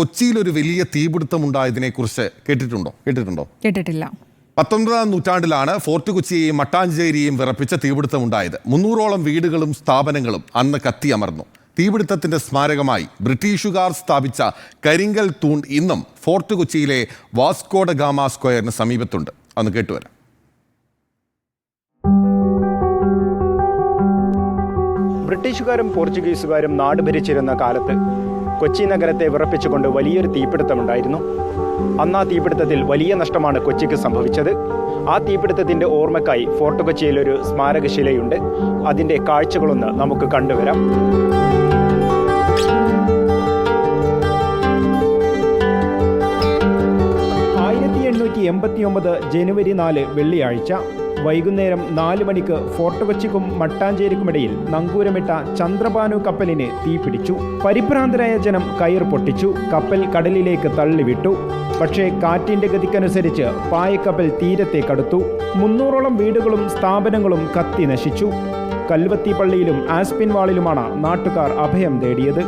കൊച്ചിയിൽ ഒരു വലിയ തീപിടുത്തം ഉണ്ടായതിനെക്കുറിച്ച് കേട്ടിട്ടുണ്ടോ? കേട്ടിട്ടുണ്ടോ? കേട്ടിട്ടില്ല. പത്തൊൻപതാം നൂറ്റാണ്ടിലാണ് ഫോർട്ട് കൊച്ചിയെയും മട്ടാഞ്ചേരിയെയും വിറപ്പിച്ച തീപിടുത്തം ഉണ്ടായത് മുന്നൂറോളം വീടുകളും സ്ഥാപനങ്ങളും അന്ന് കത്തിയമർന്നു. തീപിടുത്തത്തിന്റെ സ്മാരകമായി ബ്രിട്ടീഷുകാർ സ്ഥാപിച്ച കരിങ്കൽ തൂൺ ഇന്നും ഫോർട്ട് കൊച്ചിയിലെ വാസ്കോഡ ഗാമ സ്ക്വയറിന് സമീപത്തുണ്ട്. അന്ന് കേട്ടുവരാം ബ്രിട്ടീഷുകാരും പോർച്ചുഗീസുകാരും നാട് ഭരിച്ചിരുന്ന കാലത്ത് കൊച്ചി നഗരത്തെ വിറപ്പിച്ചുകൊണ്ട് വലിയൊരു തീപിടുത്തമുണ്ടായിരുന്നു. അന്ന് ആ തീപിടുത്തത്തിൽ വലിയ നഷ്ടമാണ് കൊച്ചിക്ക് സംഭവിച്ചത്. ആ തീപിടുത്തത്തിന്റെ ഓർമ്മക്കായി ഫോർട്ട് കൊച്ചിയിൽ ഒരു സ്മാരകശിലയുണ്ട്. അതിന്റെ കാഴ്ചകളൊന്ന് നമുക്ക് കണ്ടുവരാം. ആയിരത്തി എണ്ണൂറ്റി എൺപത്തി ഒമ്പത് ജനുവരി നാല് വെള്ളിയാഴ്ച. വൈകുന്നേരം നാല് മണിക്ക് ഫോർട്ട് കൊച്ചിക്കും മട്ടാഞ്ചേരിക്കുമിടയിൽ നങ്കൂരമിട്ട ചന്ദ്രഭാനു കപ്പലിന് തീപിടിച്ചു പരിഭ്രാന്തരായ ജനം കയർ പൊട്ടിച്ചു. കപ്പൽ കടലിലേക്ക് തള്ളിവിട്ടു. പക്ഷേ കാറ്റിന്റെ ഗതിക്കനുസരിച്ച് പായക്കപ്പൽ തീരത്തേക്കടുത്തു മുന്നൂറോളം വീടുകളും സ്ഥാപനങ്ങളും കത്തി നശിച്ചു. കൽവത്തി പള്ളിയിലും ആസ്പിൻ വാളിലുമാണ് നാട്ടുകാർ അഭയം തേടിയത്.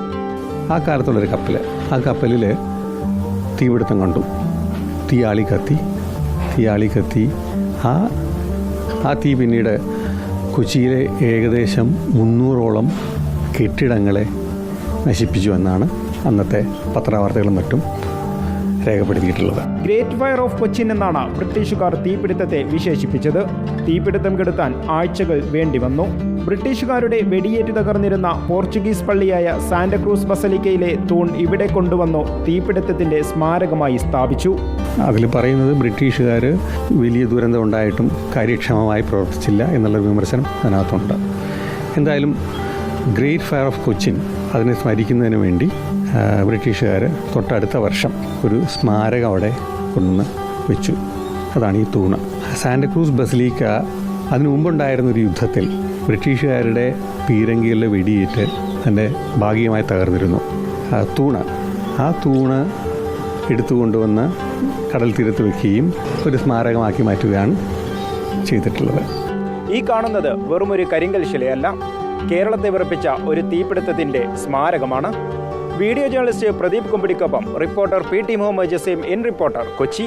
ആ കാലത്തുള്ളൊരു കപ്പൽ ആ കപ്പലിൽ തീപിടുത്തം കണ്ടു. തീയാളി കത്തി. തീയാളി കത്തി ആ ആ തീ പിന്നീട് കൊച്ചിയിലെ ഏകദേശം മുന്നൂറോളം കെട്ടിടങ്ങളെ നശിപ്പിച്ചു എന്നാണ് അന്നത്തെ പത്രവാർത്തകളും മറ്റും. രേഖപ്പെടുത്തിയിട്ടുള്ളത്. ഗ്രേറ്റ് ഫയർ ഓഫ് കൊച്ചിൻ എന്നാണ് ബ്രിട്ടീഷുകാർ തീപിടുത്തത്തെ വിശേഷിപ്പിച്ചത്. തീപിടുത്തം കെടുത്താൻ ആഴ്ചകൾ വേണ്ടിവന്നു. ബ്രിട്ടീഷുകാരുടെ വെടിയേറ്റ് തകർന്നിരുന്ന പോർച്ചുഗീസ് പള്ളിയായ സാന്റക്രൂസ് ബസലിക്കയിലെ തൂൺ ഇവിടെ കൊണ്ടുവന്നു തീപിടുത്തത്തിന്റെ സ്മാരകമായി സ്ഥാപിച്ചു. അതിൽ പറയുന്നത് ബ്രിട്ടീഷുകാർ വലിയ ദുരന്തം ഉണ്ടായിട്ടും കാര്യക്ഷമമായി പ്രവർത്തിച്ചില്ല എന്നുള്ള വിമർശനം അതിനകത്തുണ്ട്. എന്തായാലും ഗ്രേറ്റ് ഫയർ ഓഫ് കൊച്ചിൻ അതിനെ സ്മരിക്കുന്നതിന് വേണ്ടി ബ്രിട്ടീഷുകാർ തൊട്ടടുത്ത വർഷം ഒരു സ്മാരകം അവിടെ കൊണ്ടുവന്ന് വെച്ചു. അതാണ് ഈ തൂണ്. സാന്റക്രൂസ് ബസലീക്ക അതിനു മുമ്പുണ്ടായിരുന്ന ഒരു യുദ്ധത്തിൽ ബ്രിട്ടീഷുകാരുടെ പീരങ്കികളിലെ വെടിയേറ്റ് അതിന്റെ ഭാഗികമായി തകർന്നിരുന്നു. തൂണ്. ആ തൂണ് എടുത്തു കൊണ്ടുവന്ന് കടൽ തീരത്ത് വെക്കുകയും ഒരു സ്മാരകമാക്കി മാറ്റുകയാണ് ചെയ്തിട്ടുള്ളത്. ഈ കാണുന്നത് വെറുമൊരു കരിങ്കൽ ശിലയല്ല. കേരളത്തെ വിറപ്പിച്ച ഒരു തീപിടുത്തത്തിന്റെ സ്മാരകമാണ്. Video journalist Pradeep കുമ്പിടിക്കൊപ്പം reporter P T Muhammad Jasim in reporter Kochi.